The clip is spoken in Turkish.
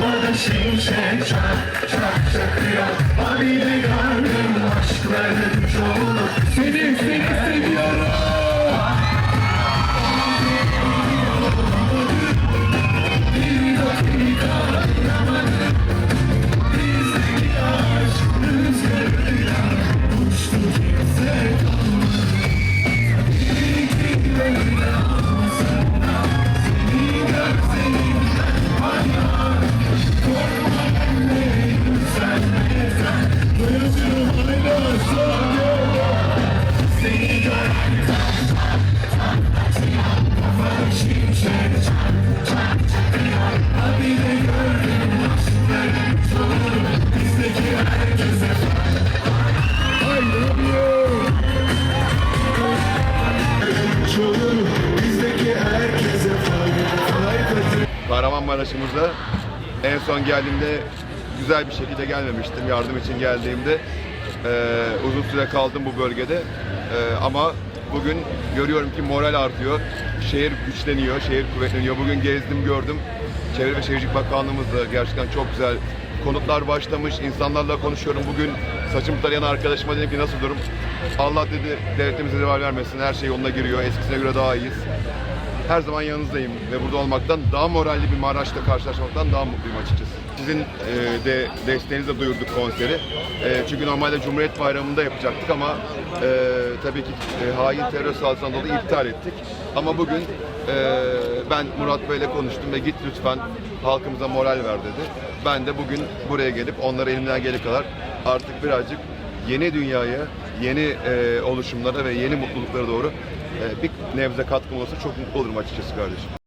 我的心弦唱唱着歌，把你。Kahramanmaraş'ımıza en son geldiğimde güzel bir şekilde gelmemiştim. Yardım için geldiğimde e, uzun süre kaldım bu bölgede. E, ama bugün görüyorum ki moral artıyor. Şehir güçleniyor, şehir kuvvetleniyor. Bugün gezdim, gördüm. Çevre ve Şehircilik Bakanlığımız da gerçekten çok güzel konutlar başlamış. İnsanlarla konuşuyorum. Bugün saçımı tarayan arkadaşıma dedim ki nasıl durum? Allah dedi devletimize zeval vermesin. Her şey yoluna giriyor. Eskisine göre daha iyiyiz her zaman yanınızdayım ve burada olmaktan daha moralli bir Maraş'ta karşılaşmaktan daha mutluyum açıkçası. Sizin e, de desteğinizle duyurduk konseri. E, çünkü normalde Cumhuriyet Bayramı'nda yapacaktık ama e, tabii ki e, hain terör saldırısından dolayı iptal ettik. Ama bugün e, ben Murat Bey'le konuştum ve git lütfen halkımıza moral ver dedi. Ben de bugün buraya gelip onlara elimden gelene kadar artık birazcık yeni dünyaya, yeni e, oluşumlara ve yeni mutluluklara doğru e, bir nebze katkım olursa çok mutlu olurum açıkçası kardeşim.